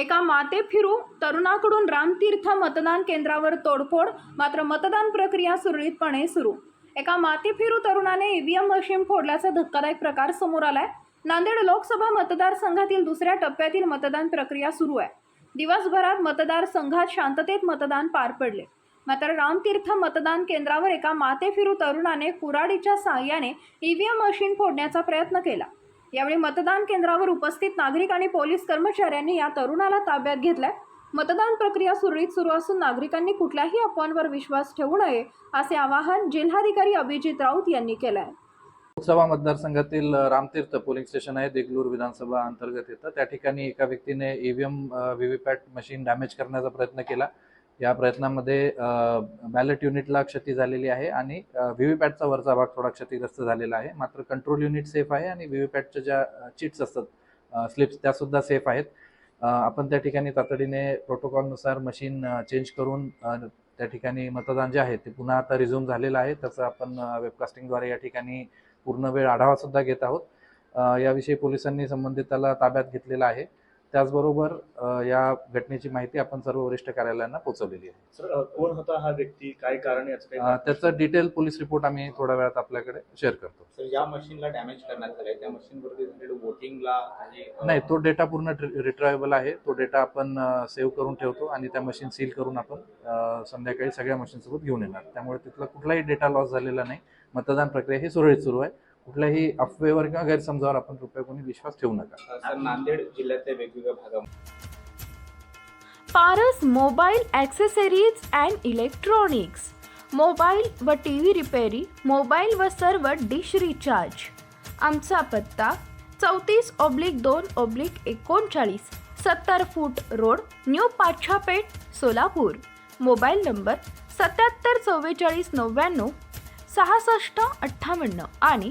एका माते फिरू तरुणाकडून रामतीर्थ मतदान केंद्रावर तोडफोड मात्र मतदान प्रक्रिया सुरळीतपणे सुरू. एका माते फिरू तरुणाने ईव्हीएम मशीन फोडल्याचा धक्कादायक प्रकार समोर आलाय. नांदेड लोकसभा मतदारसंघातील दुसऱ्या टप्प्यातील मतदान प्रक्रिया सुरू आहे. दिवसभरात मतदारसंघात शांततेत मतदान पार पडले. मात्र रामतीर्थ मतदान केंद्रावर एका माते फिरू तरुणाने कुराडीच्या साह्याने ईव्हीएम मशीन फोडण्याचा प्रयत्न केला. यावेळी मतदान केंद्रावर उपस्थित नागरिक आणि पोलीस कर्मचाऱ्यांनी या तरुणाला ताब्यात घेतलाय. मतदान प्रक्रिया सुरळीत सुरू असून नागरिकांनी कुठल्याही अफवांवर विश्वास ठेवू नये असे आवाहन जिल्हाधिकारी अभिजित राऊत यांनी केलं आहे लोकसभा मतदारसंघातील रामतीर्थ पोलिंग स्टेशन आहे देगलूर विधानसभा अंतर्गत येतं. त्या ठिकाणी एका व्यक्तीने ईव्हीएम व्हीव्हीपॅट मशीन डॅमेज करण्याचा प्रयत्न केला. या प्रयत्नामध्ये बॅलेट युनिटला क्षती झालेली आहे आणि व्हीव्हीपॅटचा वरचा भाग थोडा क्षतिग्रस्त झालेला आहे. मात्र कंट्रोल युनिट सेफ आहे आणि व्हीव्हीपॅटच्या ज्या चिट्स असतात स्लिप्स त्यासुद्धा सेफ आहेत. आपण त्या ठिकाणी तातडीने प्रोटोकॉलनुसार मशीन चेंज करून त्या ठिकाणी मतदान जे आहे ते पुन्हा आता रिझ्यूम झालेलं आहे. त्याचं आपण वेबकास्टिंगद्वारे या ठिकाणी पूर्ण वेळ आढावासुद्धा घेत आहोत. याविषयी पोलिसांनी संबंधिताला ताब्यात घेतलेला आहे. त्याचबरोबर या घटनेची माहिती आपण सर्व वरिष्ठ कार्यालयांना पोहोचवलेली आहे. कोण होता हा व्यक्ती? काय कारण त्याचं डिटेल पोलीस रिपोर्ट आम्ही थोड्या वेळात आपल्याकडे शेअर करतो. सर या मशीनला डॅमेज करण्यात आलंय. त्या मशीनवरती झालेलं वोटिंगला नाही तो डेटा पूर्ण रिट्रायबल आहे. तो डेटा आपण सेव्ह करून ठेवतो आणि त्या मशीन सील करून आपण संध्याकाळी सगळ्या मशीनसोबत घेऊन येणार. त्यामुळे तिथला कुठलाही डेटा लॉस झालेला नाही. मतदान प्रक्रिया ही सुरळीत सुरू आहे. कुठल्याही अफवेवर किंवा गैरसमजावर आपण कृपया कोणी विश्वास ठेवू नका. सर नांदेड जिल्ह्यातल्या वेगवेगळ्या भागामध्ये Paras mobile accessories and electronics. Mobile व टी व्ही रिपेरी मोबाईल व सर्व डिश रिचार्ज. आमचा पत्ता चौतीस ऑब्लिक दोन ऑब्लिक एकोणचाळीस सत्तर foot road new Pachhapeth Solapur. Mobile number सत्याहत्तर चव्वेचाळीस नव्याण्णव सहासष्ट अठ्ठावन्न आणि